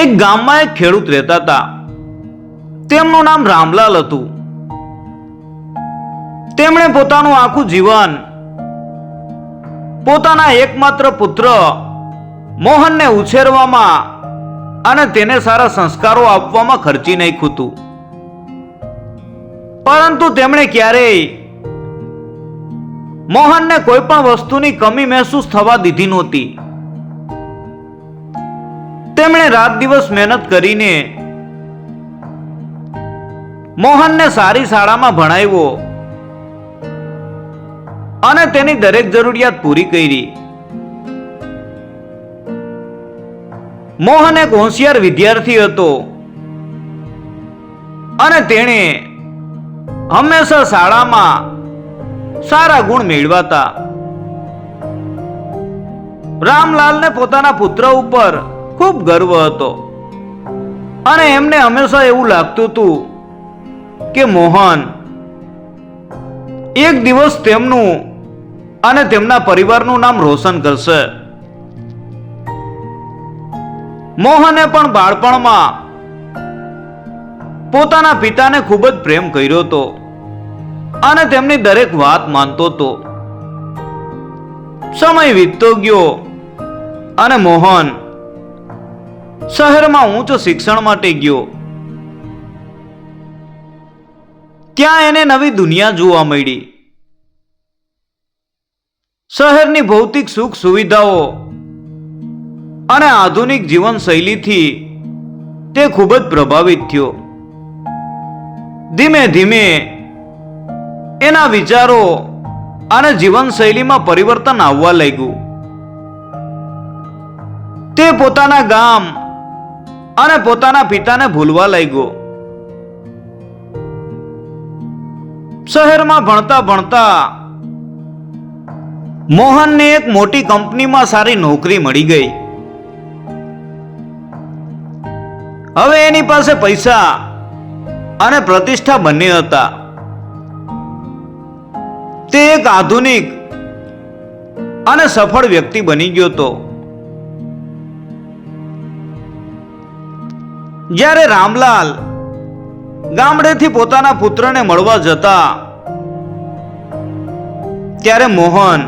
એક ગામમાં એક ખેડૂત રહેતા હતા. તેમનું નામ રામલાલ હતું. તેમણે પોતાનું આખું જીવન પોતાના એકમાત્ર પુત્ર મોહનને ઉછેરવામાં અને તેને સારા સંસ્કારો આપવામાં ખર્ચી નાખ્યું હતું. પરંતુ તેમણે ક્યારેય મોહનને કોઈ પણ વસ્તુની કમી મહેસૂસ થવા દીધી નહોતી. તેમણે રાત દિવસ મહેનત કરીને મોહનને સારી શાળામાં ભણાવ્યો અને તેની દરેક જરૂરિયાત પૂરી કરી. મોહન એક હોશિયાર વિદ્યાર્થી હતો અને તેણે હંમેશા શાળામાં સારા ગુણ મેળવાતા. રામલાલને પોતાના પુત્ર ઉપર ખૂબ ગર્વ હતો. અને એમને હંમેશા એવું લાગતું હતું કે મોહન, એક દિવસ તેમનું અને તેમના પરિવારનું નામ રોશન કરશે. મોહને પણ બાળપણમાં પોતાના પિતાને ખૂબ જ પ્રેમ કર્યો હતો અને તેમની દરેક વાત માનતો હતો. સમય વીતતો ગયો અને મોહન શહેરમાં ઊંચ શિક્ષણ માટે ગયો, ત્યાં એને નવી દુનિયા જોવા મળી. શહેરની ભૌતિક સુખ સુવિધાઓ અને આધુનિક જીવનશૈલીથી તે ખૂબ જ પ્રભાવિત થયો. ધીમે ધીમે એના વિચારો અને જીવનશૈલીમાં પરિવર્તન આવવા લાગ્યું. તે પોતાના ગામ અને પોતાના પિતાને ભૂલવા લાગ્યો. શહેરમાં ભણતા ભણતા મોહનને એક મોટી કંપનીમાં સારી નોકરી મળી ગઈ. હવે એની પાસે પૈસા અને પ્રતિષ્ઠા બંને હતા. તે એક આધુનિક અને સફળ વ્યક્તિ બની ગયો હતો. જ્યારે રામલાલ ગામડેથી પોતાના પુત્રને મળવા જતા, ત્યારે મોહન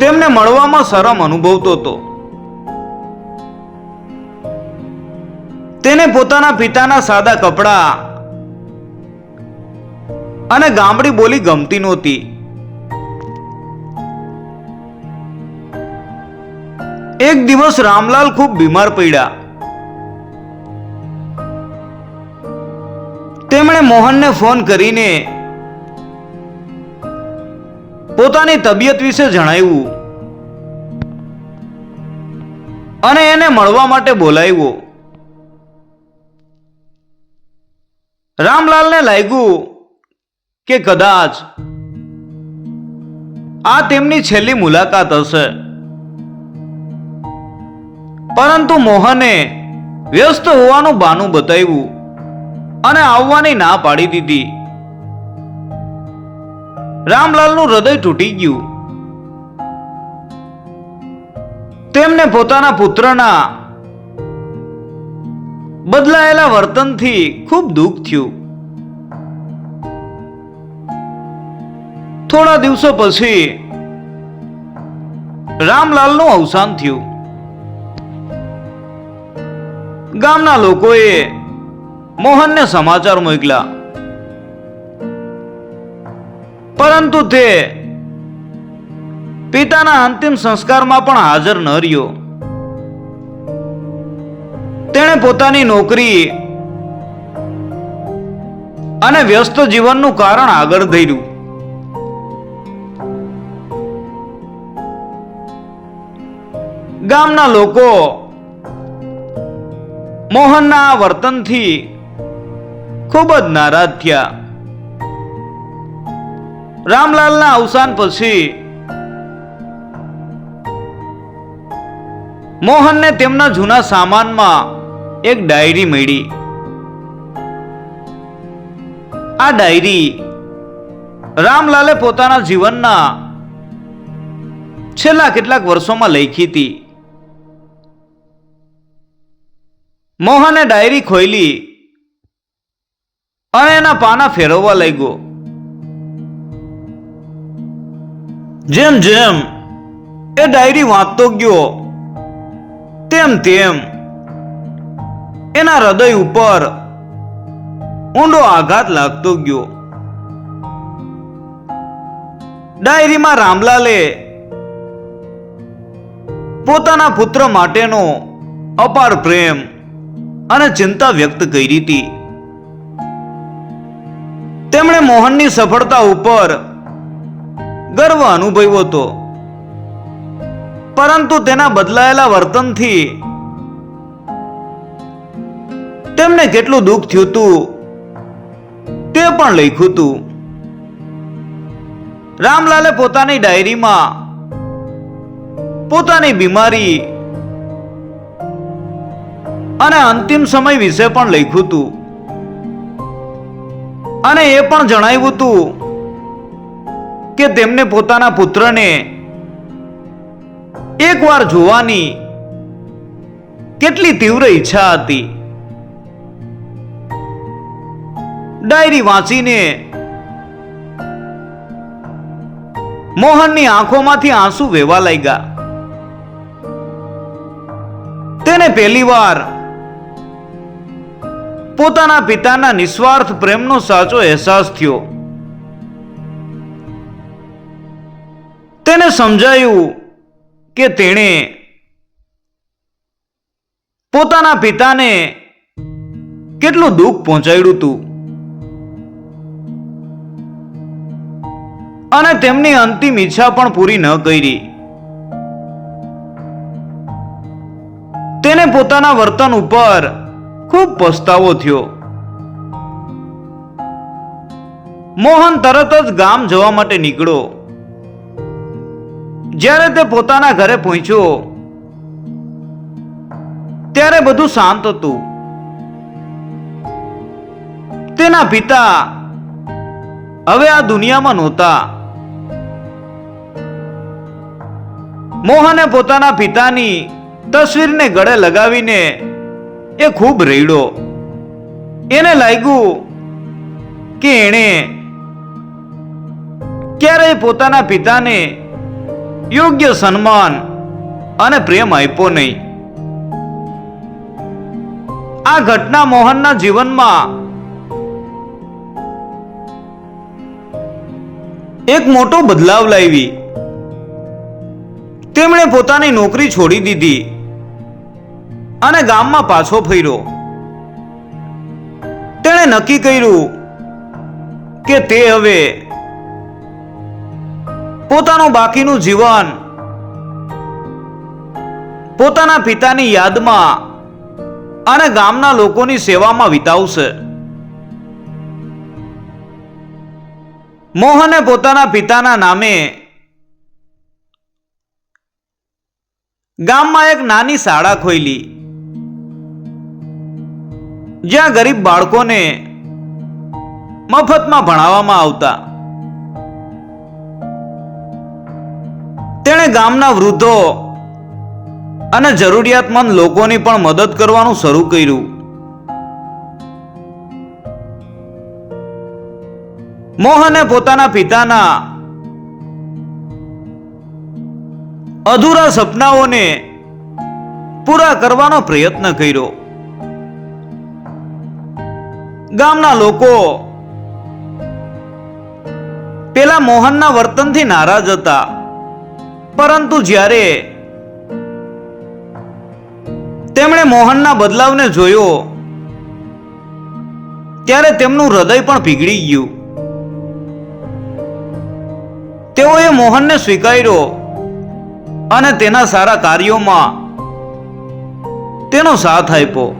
તેમને મળવામાં શરમ અનુભવતો હતો. તેને પોતાના પિતાના સાદા કપડા અને ગામડી બોલી ગમતી નહોતી. એક દિવસ રામલાલ ખૂબ બીમાર પડ્યા. તેમણે મોહનને ફોન કરીને પોતાની તબિયત વિશે જણાવ્યું અને એને મળવા માટે બોલાવ્યો. રામલાલને લાગ્યું કે કદાચ આ તેમની છેલ્લી મુલાકાત હશે. પરંતુ મોહને વ્યસ્ત હોવાનું બાનું બતાવ્યું અને આવવાની ના પાડી દીધી. રામલાલનું હૃદય તૂટી ગયું. તેમને પોતાના પુત્રના બદલાયેલા વર્તનથી ખૂબ દુઃખ થયું. થોડા દિવસો પછી રામલાલનું અવસાન થયું. ગામના લોકોએ મોહનને સમાચાર મોકલ્યા. પરંતુ તે પિતાના અંતિમ સંસ્કારમાં પણ હાજર ન રહ્યો. તેણે પોતાની નોકરી અને વ્યસ્ત જીવનનું કારણ આગળ ધર્યું. ગામના લોકો મોહનના વર્તનથી ખૂબ જ નારાજ થયા. રામલાલના અવસાન પછી મોહનને તેમના જૂના સામાનમાં એક ડાયરી મળી. આ ડાયરી રામલાલે પોતાના જીવનના છેલ્લા કેટલાક વર્ષોમાં લખી હતી. મોહને ડાયરી ખોલી અને એના પાના ફેરવવા લાગ્યો. જેમ જેમ એ ડાયરી વાંચતો ગયો, તેમ તેમ એના હૃદય ઉપર ઊંડો આઘાત લાગતો ગયો. ડાયરીમાં રામલાલે પોતાના પુત્ર માટેનો અપાર પ્રેમ અને ચિંતા વ્યક્ત કરી હતી. તેમણે મોહનની સફળતા ઉપર ગર્વ અનુભવ્યો હતો. પરંતુ તેના બદલાયેલા વર્તનથી તેમને કેટલું દુઃખ થયું હતું, તે પણ લખ્યું હતું. રામલાલે પોતાની ડાયરીમાં પોતાની બીમારી અને અંતિમ સમય વિશે પણ લખ્યું હતું અને એ પણ જણાવ્યું હતું કે તેમને પોતાના પુત્રને એકવાર જોવાની કેટલી તીવ્ર ઈચ્છા હતી. ડાયરી વાંચીને મોહનની આંખોમાંથી આંસુ વહેવા લાગ્યા. તેને પહેલીવાર પોતાના પિતાના નિસ્વાર્થ પ્રેમનો સાચો અહેસાસ થયો. તેને સમજાયું કે તેણે પોતાના પિતાને કેટલું દુઃખ પહોંચાડ્યું હતું. અને તેમની અંતિમ ઈચ્છા પણ પૂરી ન કરી. તેને પોતાના વર્તન ઉપર ખૂબ પસ્તાવો થયો. મોહન તરત જ ગામ જવા માટે નીકળ્યો. જ્યારે તે પોતાના ઘરે પહોંચ્યો, ત્યારે બધું શાંત હતું. તેના પિતા હવે આ દુનિયામાં નહોતા. મોહને પોતાના પિતાની તસવીરને ગળે લગાવીને એ ખૂબ રેડ્યો એને લાગ્યું કે એણે ક્યારેય પોતાના પિતાને યોગ્ય સન્માન અને પ્રેમ આપ્યો નહીં. આ ઘટના મોહનના જીવનમાં એક મોટો બદલાવ લાવી. તેમણે પોતાની નોકરી છોડી દીધી. અને ગામમાં પાછો ફર્યો. તેણે નક્કી કર્યું કે તે હવે પોતાનું બાકીનું જીવન પોતાના પિતાની યાદમાં અને ગામના લોકોની સેવામાં વિતાવશે. મોહને પોતાના પિતાના નામે ગામમાં એક નાની શાળા ખોલી જ્યાં ગરીબ બાળકોને મફતમાં ભણાવવામાં આવતા. તેણે ગામના વૃદ્ધો અને જરૂરિયાતમંદ લોકોની પણ મદદ કરવાનું શરૂ કર્યું. મોહને પોતાના પિતાના અધૂરા સપનાઓને પૂરા કરવાનો પ્રયત્ન કર્યો. ગામના લોકો. પેલા મોહનના વર્તનથી નારાજ હતા. પરંતુ જ્યારે તેમણે મોહનના બદલાવને જોયો, ત્યારે તેમનું હૃદય પણ પીગળી ગયું. તેઓએ મોહનને સ્વીકાર્યો અને તેના સારા કાર્યોમાં તેનો સાથ આપ્યો.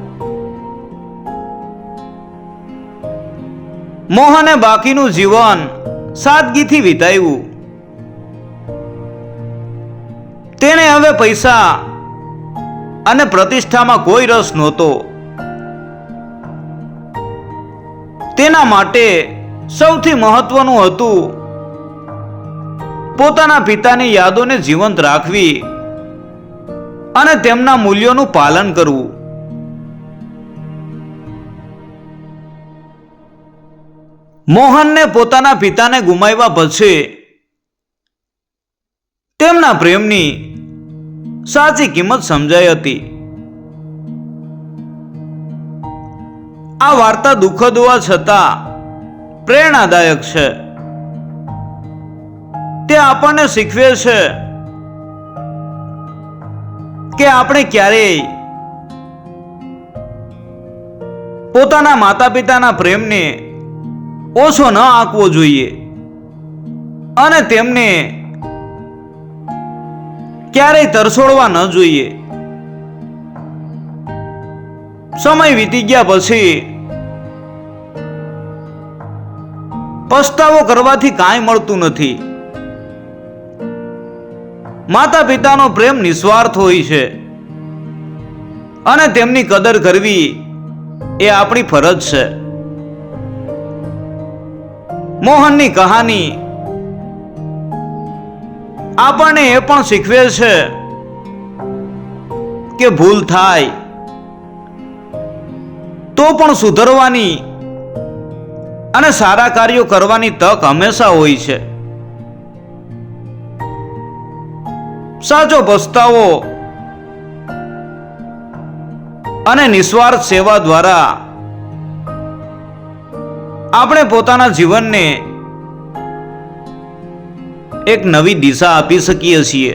મોહને બાકીનું જીવન સાદગીથી વિતાવ્યું. તેણે હવે પૈસા અને પ્રતિષ્ઠામાં કોઈ રસ નહોતો. તેના માટે સૌથી મહત્વનું હતું પોતાના પિતાની યાદોને જીવંત રાખવી અને તેમના મૂલ્યોનું પાલન કરવું. મોહનને પોતાના પિતાને ગુમાવ્યા પછી તેમના પ્રેમની સાચી કિંમત સમજાઈ હતી. આ વાર્તા દુઃખદ હોવા છતાં પ્રેરણાદાયક છે. તે આપણને શીખવે છે કે આપણે ક્યારેય પોતાના માતા પિતાના પ્રેમને ઓછો ન આંકવો જોઈએ. અને તેમને ક્યારેય તરછોડવા ન જોઈએ. સમય વીતી ગયા પછી પસ્તાવો કરવાથી કાંઈ મળતું નથી. માતા પિતાનો પ્રેમ નિસ્વાર્થ હોય છે. અને તેમની કદર કરવી એ આપણી ફરજ છે. મોહનની કહાની. આપણને એ પણ શીખવે છે કે ભૂલ થાય તો પણ સુધરવાની અને સારા કાર્યો કરવાની તક હંમેશા હોય છે. સાચો પસ્તાવો અને નિસ્વાર્થ સેવા દ્વારા આપણે પોતાના જીવનને એક નવી દિશા આપી શકીએ છીએ.